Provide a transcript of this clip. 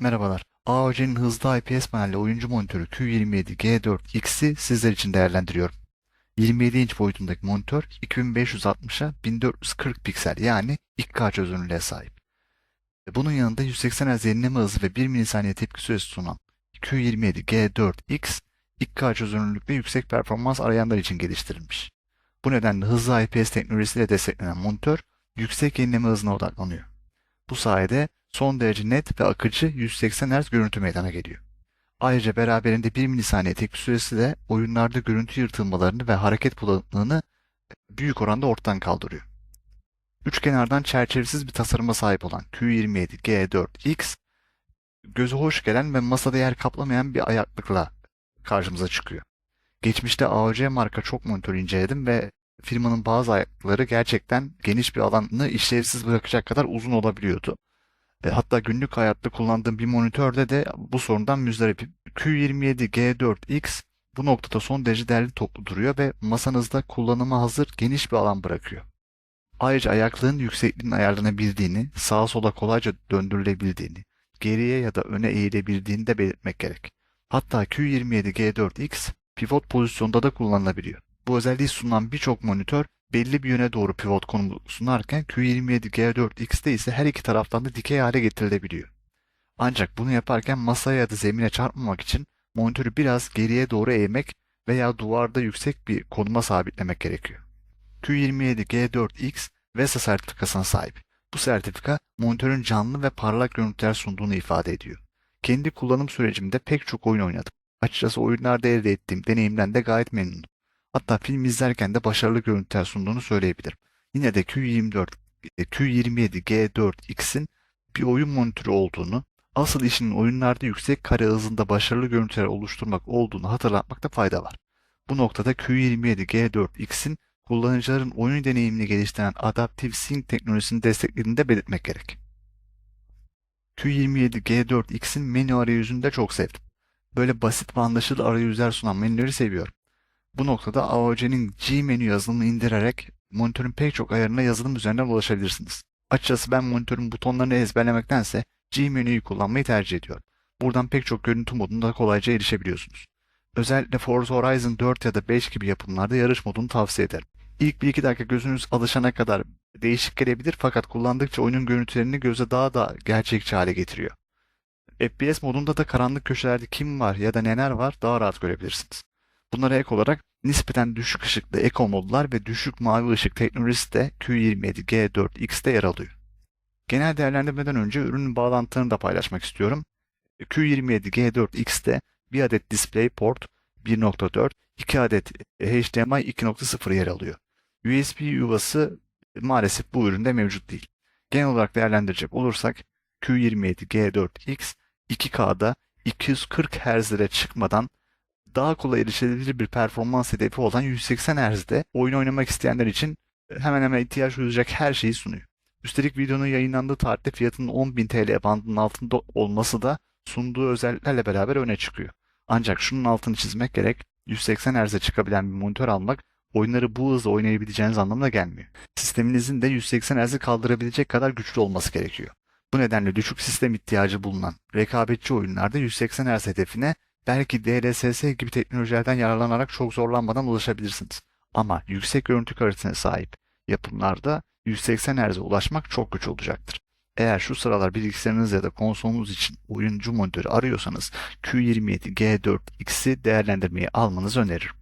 Merhabalar. AOC'nin hızlı IPS panelli oyuncu monitörü Q27G4X'i sizler için değerlendiriyorum. 27 inç boyutundaki monitör 2560'a 1440 piksel yani 2K çözünürlüğe sahip. Bunun yanında 180 Hz yenileme hızı ve 1 milisaniye tepki süresi sunan Q27G4X 2K çözünürlükte yüksek performans arayanlar için geliştirilmiş. Bu nedenle hızlı IPS teknolojisiyle desteklenen monitör yüksek yenileme hızına odaklanıyor. Bu sayede son derece net ve akıcı 180 Hz görüntü meydana geliyor. Ayrıca beraberinde 1 milisaniye tepki süresi de oyunlarda görüntü yırtılmalarını ve hareket bulanıklığını büyük oranda ortadan kaldırıyor. Üç kenardan çerçevesiz bir tasarıma sahip olan Q27G4X, göze hoş gelen ve masada yer kaplamayan bir ayaklıkla karşımıza çıkıyor. Geçmişte AOC marka çok monitör inceledim ve firmanın bazı ayaklıkları gerçekten geniş bir alanı işlevsiz bırakacak kadar uzun olabiliyordu. E, hatta günlük hayatta kullandığım bir monitörde de bu sorundan müzdaripim. Q27G4X bu noktada son derece değerli toplu duruyor ve masanızda kullanıma hazır geniş bir alan bırakıyor. Ayrıca ayaklığın yüksekliğinin ayarlanabildiğini, sağa sola kolayca döndürülebildiğini, geriye ya da öne eğilebildiğini de belirtmek gerek. Hatta Q27G4X pivot pozisyonda da kullanılabiliyor. Bu özelliği sunan birçok monitör belli bir yöne doğru pivot konumu sunarken Q27G4X'te ise her iki taraftan da dikey hale getirilebiliyor. Ancak bunu yaparken masaya ya da zemine çarpmamak için monitörü biraz geriye doğru eğmek veya duvarda yüksek bir konuma sabitlemek gerekiyor. Q27G4X VESA sertifikasına sahip. Bu sertifika monitörün canlı ve parlak görüntüler sunduğunu ifade ediyor. Kendi kullanım sürecimde pek çok oyun oynadım. Açıkçası oyunlarda elde ettiğim deneyimden de gayet memnunum. Hatta film izlerken de başarılı görüntüler sunduğunu söyleyebilirim. Yine de Q24, e, Q27G4X'in bir oyun monitörü olduğunu, asıl işinin oyunlarda yüksek kare hızında başarılı görüntüler oluşturmak olduğunu hatırlatmakta fayda var. Bu noktada Q27G4X'in kullanıcıların oyun deneyimini geliştiren Adaptive Sync teknolojisini desteklediğini de belirtmek gerek. Q27G4X'in menü arayüzünü de çok sevdim. Böyle basit ve anlaşılır arayüzler sunan menüleri seviyorum. Bu noktada AOC'nin G menü yazılımını indirerek monitörün pek çok ayarına yazılım üzerinden ulaşabilirsiniz. Açıkçası ben monitörün butonlarını ezberlemektense G menüyü kullanmayı tercih ediyorum. Buradan pek çok görüntü moduna da kolayca erişebiliyorsunuz. Özellikle Forza Horizon 4 ya da 5 gibi yapımlarda yarış modunu tavsiye ederim. İlk 1-2 dakika gözünüz alışana kadar değişik gelebilir fakat kullandıkça oyunun görüntülerini göze daha da gerçekçi hale getiriyor. FPS modunda da karanlık köşelerde kim var ya da neler var daha rahat görebilirsiniz. Bunlara ek olarak nispeten düşük ışıklı eco modlar ve düşük mavi ışık teknolojisi de Q27G4X'te yer alıyor. Genel değerlendirmeden önce ürünün bağlantılarını da paylaşmak istiyorum. Q27G4X'te bir adet DisplayPort 1.4, 2 adet HDMI 2.0 yer alıyor. USB yuvası maalesef bu üründe mevcut değil. Genel olarak değerlendirecek olursak Q27G4X 2K'da 240 Hz'lere çıkmadan daha kolay erişilebilir bir performans hedefi olan 180 Hz'de oyun oynamak isteyenler için hemen hemen ihtiyaç duyacak her şeyi sunuyor. Üstelik videonun yayınlandığı tarihte fiyatının 10.000 TL bandının altında olması da sunduğu özelliklerle beraber öne çıkıyor. Ancak şunun altını çizmek gerek, 180 Hz'e çıkabilen bir monitör almak oyunları bu hızla oynayabileceğiniz anlamına gelmiyor. Sisteminizin de 180 Hz'i kaldırabilecek kadar güçlü olması gerekiyor. Bu nedenle düşük sistem ihtiyacı bulunan rekabetçi oyunlarda 180 Hz hedefine belki DLSS gibi teknolojilerden yararlanarak çok zorlanmadan ulaşabilirsiniz. Ama yüksek görüntü kalitesine sahip yapımlarda 180 Hz'e ulaşmak çok güç olacaktır. Eğer şu sıralar bilgisayarınız ya da konsolunuz için oyuncu monitörü arıyorsanız Q27G4X'i değerlendirmeyi almanızı öneririm.